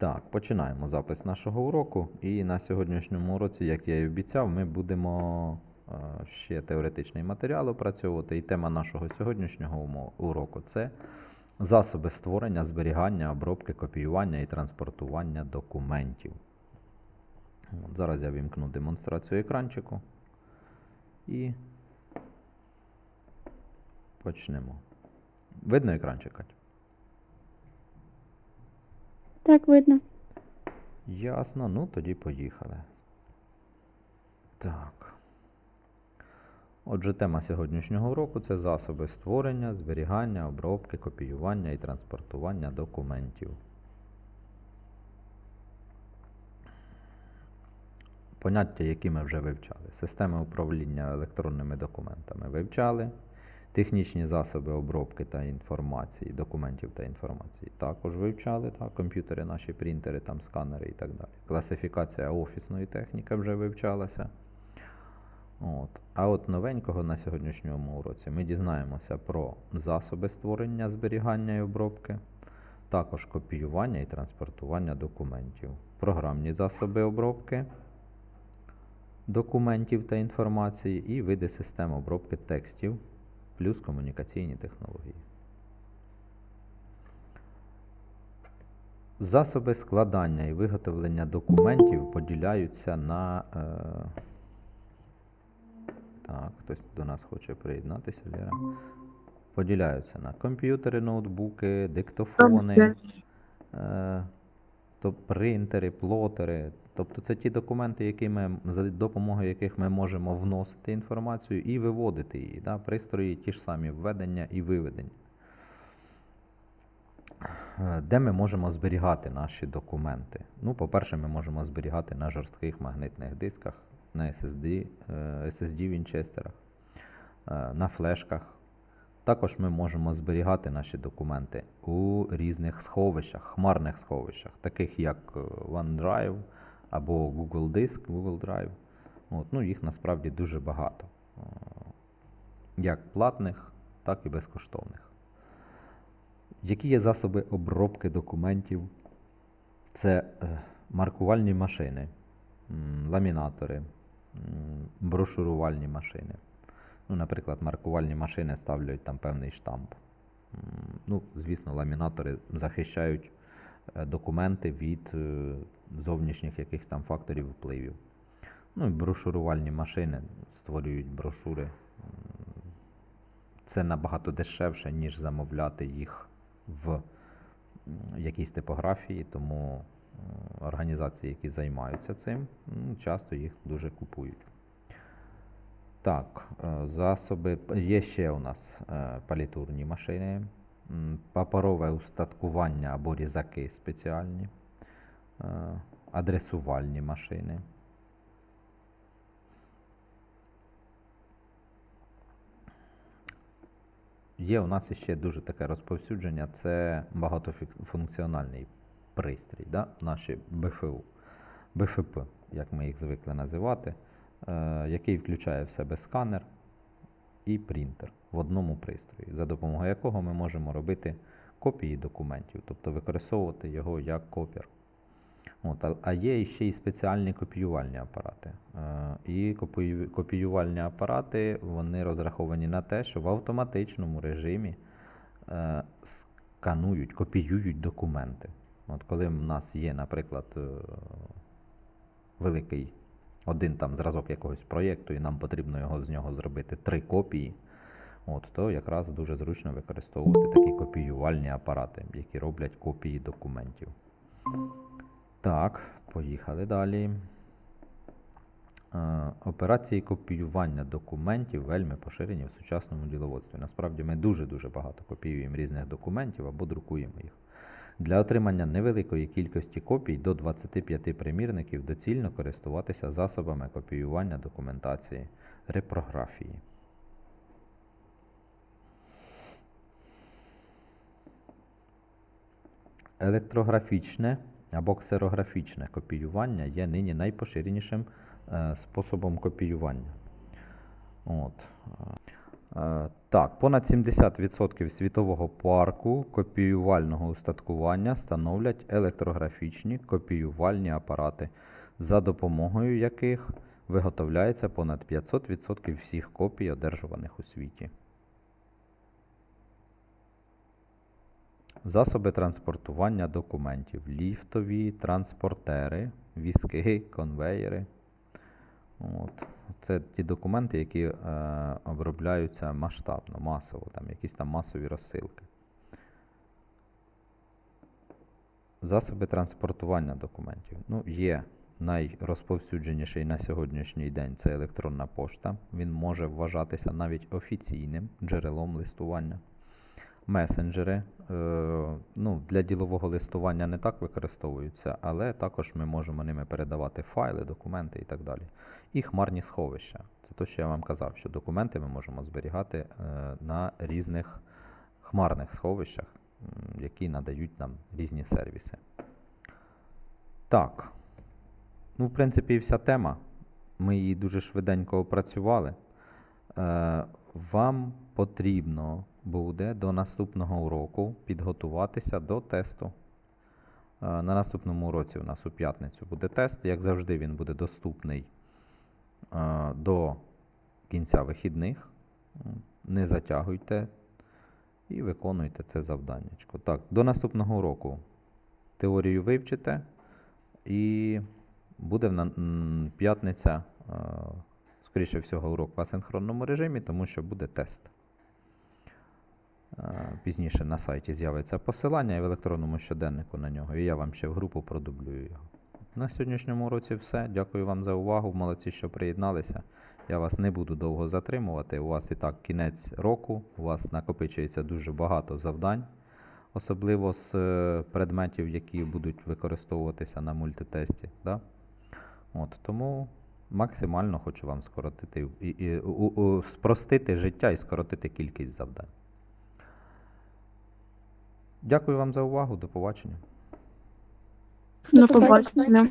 Так, починаємо запис нашого уроку. І на сьогоднішньому уроці, як я і обіцяв, ми будемо е, ще теоретичний матеріал опрацьовувати. І тема нашого сьогоднішнього уроку це засоби створення, зберігання, обробки, копіювання і транспортування документів. От, зараз я вімкну демонстрацію екранчику і почнемо. Видно екранчик, Кать? Так, видно. Ясно, ну тоді поїхали. Так. Отже, тема сьогоднішнього уроку це засоби створення, зберігання, обробки, копіювання і транспортування документів. Поняття, які ми вже вивчали. Системи управління електронними документами вивчали. Технічні засоби обробки та інформації, документів та інформації також вивчали. Так, комп'ютери, наші принтери, там, сканери і так далі. Класифікація офісної техніки вже вивчалася. От. А от новенького на сьогоднішньому уроці ми дізнаємося про засоби створення, зберігання і обробки, також копіювання і транспортування документів, програмні засоби обробки документів та інформації і види систем обробки текстів плюс комунікаційні технології. Засоби складання і виготовлення документів поділяються на. Е... Так, хтось до нас хоче приєднатися, Лера. Поділяються на комп'ютери, ноутбуки, диктофони, е... то принтери, плотери. Тобто це ті документи, які ми, за допомогою яких ми можемо вносити інформацію і виводити її. Да? Пристрої ті ж самі введення і виведення. Де ми можемо зберігати наші документи? Ну, по-перше, ми можемо зберігати на жорстких магнитних дисках, на SSD, е, SSD Вінчестерах, е, на флешках. Також ми можемо зберігати наші документи у різних сховищах, хмарних сховищах, таких як е, OneDrive або Google Диск, Google Drive. От, ну, їх насправді дуже багато. Е, Як платних, так і безкоштовних. Які є засоби обробки документів? Це е, маркувальні машини, ламінатори, брошурувальні машини. Ну, наприклад, маркувальні машини ставлять там певний штамп. Ну, звісно, ламінатори захищають е, документи від зовнішніх якихось там факторів впливів. Ну і брошурувальні машини створюють брошури. Це набагато дешевше, ніж замовляти їх в якійсь типографії, тому організації, які займаються цим, часто їх дуже купують. Так, е, засоби. Є ще у нас е, палітурні машини, паперове устаткування або різаки спеціальні, адресувальні машини. Є у нас ще дуже таке розповсюдження, це багатофункціональний пристрій, да? наші БФУ, БФП, як ми їх звикли називати, е, який включає в себе сканер і принтер в одному пристрої, за допомогою якого ми можемо робити копії документів, тобто використовувати його як копір. От, а- є ще й спеціальні копіювальні апарати. Е, І копіювальні апарати вони розраховані на те, що в автоматичному режимі е, сканують, копіюють документи. От коли в нас є, наприклад, е, великий один там зразок якогось проєкту, і нам потрібно його з нього зробити три копії, от, то якраз дуже зручно використовувати такі копіювальні апарати, які роблять копії документів. Так, поїхали далі. Е, Операції копіювання документів вельми поширені в сучасному діловодстві. Насправді ми дуже-дуже багато копіюємо різних документів або друкуємо їх. Для отримання невеликої кількості копій до 25 примірників доцільно користуватися засобами копіювання документації репрографії. Електрографічне або ксерографічне копіювання є нині найпоширенішим е, способом копіювання. От. е, Так, понад 70% світового парку копіювального устаткування становлять електрографічні копіювальні апарати, за допомогою яких виготовляється понад 500% всіх копій, одержуваних у світі. Засоби транспортування документів, ліфтові транспортери, візки, конвеєри. От. Це ті документи, які е, обробляються масштабно, масово, там якісь там масові розсилки. Засоби транспортування документів. Ну, є найрозповсюдженіший на сьогоднішній день це електронна пошта. Він може вважатися навіть офіційним джерелом листування. Месенджери е, ну, для ділового листування не так використовуються, але також ми можемо ними передавати файли, документи і так далі. І хмарні сховища. Це те, що я вам казав, що документи ми можемо зберігати е, на різних хмарних сховищах, які надають нам різні сервіси. Так. Ну, в принципі, вся тема. Ми її дуже швиденько опрацювали. Е, вам потрібно буде до наступного уроку підготуватися до тесту. Е, На наступному уроці у нас у п'ятницю буде тест. Як завжди, він буде доступний е, до кінця вихідних. Не затягуйте і виконуйте це завданнячко. Так, до наступного уроку теорію вивчите, і буде в п'ятниця, е, скоріше всього, урок в асинхронному режимі, тому що буде тест. Пізніше на сайті з'явиться посилання і в електронному щоденнику на нього, і я вам ще в групу продублюю його. На сьогоднішньому уроці все. Дякую вам за увагу. Молодці, що приєдналися. Я вас не буду довго затримувати. У вас і так кінець року, у вас накопичується дуже багато завдань, особливо з е, предметів, які будуть використовуватися на мультитесті. Да? От, тому максимально хочу вам скоротити і, і, у, у, спростити життя і скоротити кількість завдань. Дякую вам за увагу. До побачення. До побачення.